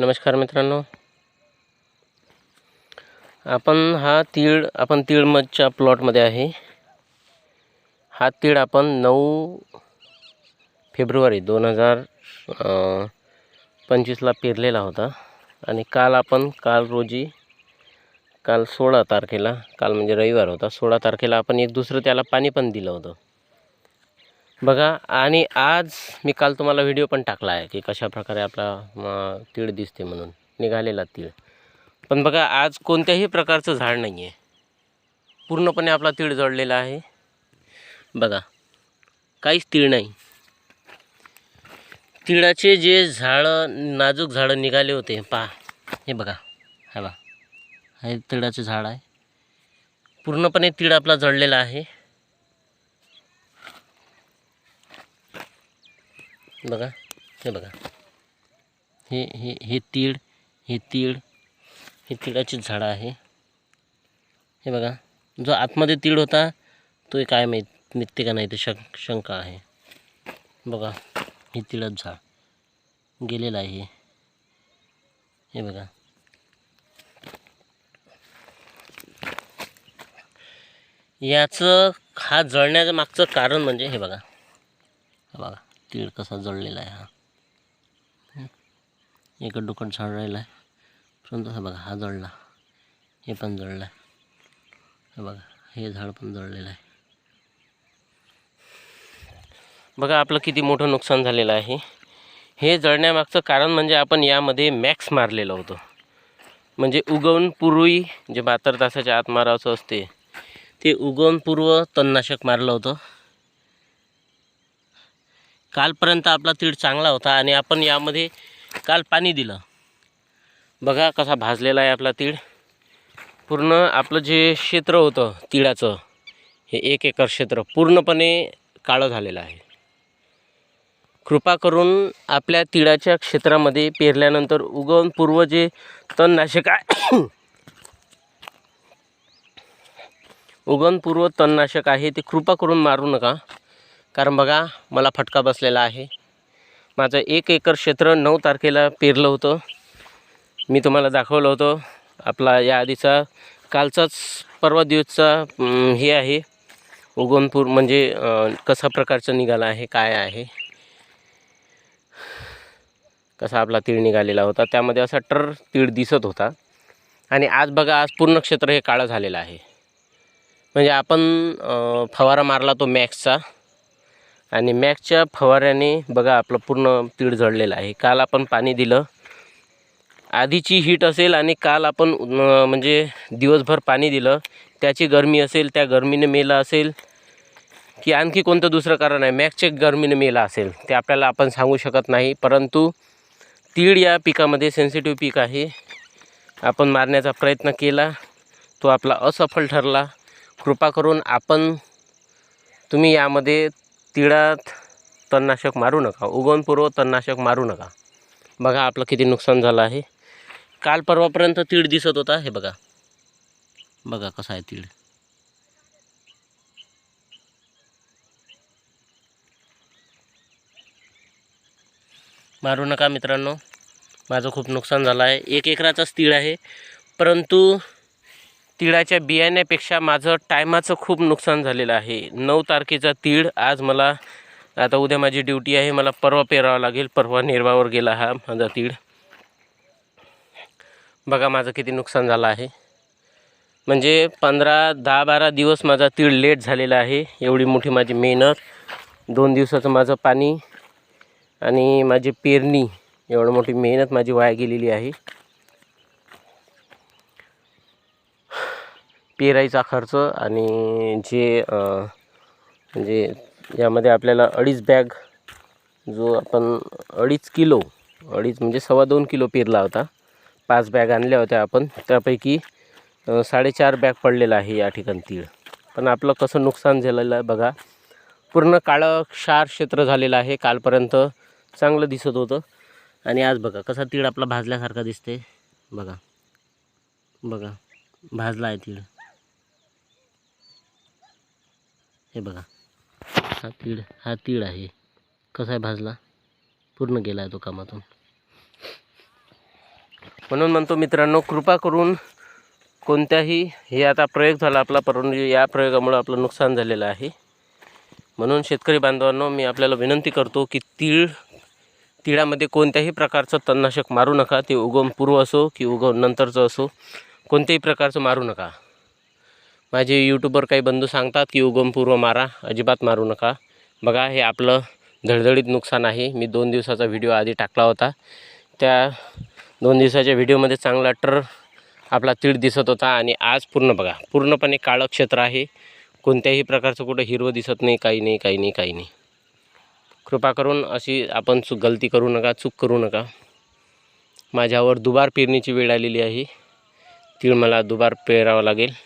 नमस्कार मित्रांनो. आपण हा तीळ आपण तीळमधच्या प्लॉटमध्ये आहे. हा तीळ आपण नऊ फेब्रुवारी दोन हजार पंचवीसला पेरलेला होता. आणि काल आपण काल रोजी काल सोळा तारखेला काल म्हणजे रविवार होता सोळा तारखेला आपण एक दुसरं त्याला पाणी पण दिलं होतं. बघा आणि आज मी काल तुम्हाला व्हिडिओ पण टाकला आहे की कशा प्रकारे आपला तीळ दिसते म्हणून. निघालेला तीळ. पण बघा आज कोणत्याही प्रकारचं झाड नाही आहे पूर्णपणे आपला तीळ जळलेला आहे. बघा काहीच तीळ नाही. तिळाचे जे झाडं नाजूक झाडं निघाले होते पहा हे बघा हा बा हे तिळाचं झाड आहे. पूर्णपणे तीळ आपला जळलेला आहे. बघा हे बघा. हे हे हे तीळ हे तीळ हे तिळाचीच झाडं आहे. हे बघा जो आतमध्ये तीळ होता तो काय माहीत निघते का नाही ते शं शंका आहे. बघा हे तिळच झाड गेलेलं आहे. हे. बघा. याचं हा जळण्याचं मागचं कारण म्हणजे हे बघा. बघा. तीळ कसा जळलेला आहे हा. एक डुकट दुकड झाड राहिला आहे पण तसा बघा हा जळला. हे पण जळलं आहे बघा हे झाड पण जळलेलं आहे. बघा आपलं किती मोठं नुकसान झालेलं आहे. हे जळण्यामागचं कारण म्हणजे आपण यामध्ये मॅक्स मारलेलं होतं. म्हणजे उगवून पूर्वी जे बहात्तर तासाच्या आत मारावचं असते ते उगवून पूर्व तणनाशक मारलं होतं. कालपर्यंत आपला तीळ चांगला होता आणि आपण यामध्ये काल पाणी दिलं. बघा कसा भाजलेला आहे आपला तीळ. पूर्ण आपलं जे क्षेत्र होतं तिळाचं हे एक एकर क्षेत्र पूर्णपणे काळं झालेलं आहे. कृपा करून आपल्या तिळाच्या क्षेत्रामध्ये पेरल्यानंतर उगवून पूर्व जे तणनाशक आहे उगवणपूर्व तणनाशक आहे ते कृपा करून मारू नका. कारण बघा मला फटका बसलेला आहे. माझं एक एकर क्षेत्र नऊ तारखेला पेरलं होतं. मी तुम्हाला दाखवलं होतं. आपला या आधीचा कालचाच परवा दिवसचा हे आहे. उगवणपूर म्हणजे कसा प्रकारचं निघाला आहे काय आहे. कसा आपला तीळ निघालेला होता. त्यामध्ये असा टर तीळ दिसत होता. आणि आज बघा आज पूर्ण क्षेत्र हे काळं झालेलं आहे. म्हणजे आपण फवारा मारला तो मॅक्सचा. आणि मॅक्सच्या फवाऱ्याने बघा आपलं पूर्ण तीळ झडलेलं आहे. काल आपण पाणी दिलं. आधीची हीट असेल आणि काल आपण म्हणजे दिवसभर पाणी दिलं. त्याची गरमी असेल त्या गरमीने मेलं असेल. की आणखी कोणतं दुसरं कारण आहे? मॅक्सच्या गरमीने मेला असेल. ते आपल्याला आपण सांगू शकत नाही. परंतु तीळ या पिकामध्ये सेन्सिटिव्ह पीक आहे. आपण मारण्याचा प्रयत्न केला. तो आपला असफल ठरला. कृपा करून आपण तुम्ही यामध्ये तिळात तणनाशक मारू नका. उगवणपूर्व तणनाशक मारू नका. बघा आपलं किती नुकसान झालं आहे. काल परवापर्यंत तीळ दिसत होता. हे बघा. बघा कसा आहे तीळ. मारू नका मित्रांनो. माझं खूप नुकसान झालं आहे. एक एकराचाच तीळ आहे. परंतु तिळाच्या बियाण्यापेक्षा माझं टायमाचं खूप नुकसान झालेलं आहे. नऊ तारखेचा तीळ आज मला आता उद्या माझी ड्युटी आहे मला परवा पेरावं लागेल परवा निर्वावर गेला हा माझा तीळ. बघा माझं किती नुकसान झालं आहे. म्हणजे पंधरा दहा बारा दिवस माझा तीळ लेट झालेला आहे. एवढी मोठी माझी मेहनत दोन दिवसाचं माझं पाणी आणि माझी पेरणी एवढं मोठी मेहनत माझी वाया गेलेली आहे. पेरायचा खर्च आणि जे म्हणजे यामध्ये आपल्याला अडीच बॅग जो आपण अडीच किलो अडीच म्हणजे सव्वा दोन किलो पेरला होता. पाच बॅग आणल्या होत्या आपण. त्यापैकी साडेचार बॅग पडलेला आहे या ठिकाणी तीळ. पण आपलं कसं नुकसान झालेलं आहे बघा. पूर्ण काळं क्षार क्षेत्र झालेलं आहे. कालपर्यंत चांगलं दिसत होतं. आणि आज बघा कसा तीळ आपला भाजल्यासारखा दिसते बघा. बघा. भाजला आहे तीळ. हे बघा. हा तीळ हा तीळ आहे. कसा आहे भाजला? पूर्ण गेला आहे तो कामातून. म्हणून म्हणतो मित्रांनो कृपा करून कोणत्याही हे आता प्रयोग झाला आपला परंतु या प्रयोगामुळं आपलं नुकसान झालेलं आहे. म्हणून शेतकरी बांधवांनो मी आपल्याला विनंती करतो की तीळ तिळामध्ये कोणत्याही प्रकारचं तणनाशक मारू नका. ते उगमपूर्व असो की उगम नंतरचं असो. कोणत्याही प्रकारचं मारू नका. माझे यूट्यूबवर काही बंधू सांगतात की उगमपूर्व मारा अजिबात मारू नका. बघा हे आपलं धडधडीत नुकसान आहे. मी दोन दिवसाचा व्हिडिओ आधी टाकला होता. त्या दोन दिवसाच्या व्हिडिओमध्ये चांगला टर आपला तीळ दिसत होता आणि आज पूर्ण बघा पूर्णपणे काळं क्षेत्र आहे. कोणत्याही प्रकारचं कुठं हिरवं दिसत नाही काही नाही काही नाही काही नाही. कृपा करून अशी आपण चूक गलती करू नका चूक करू नका. माझ्यावर दुबार पेरणीची वेळ आलेली आहे. तीळ मला दुबार पेरावं लागेल.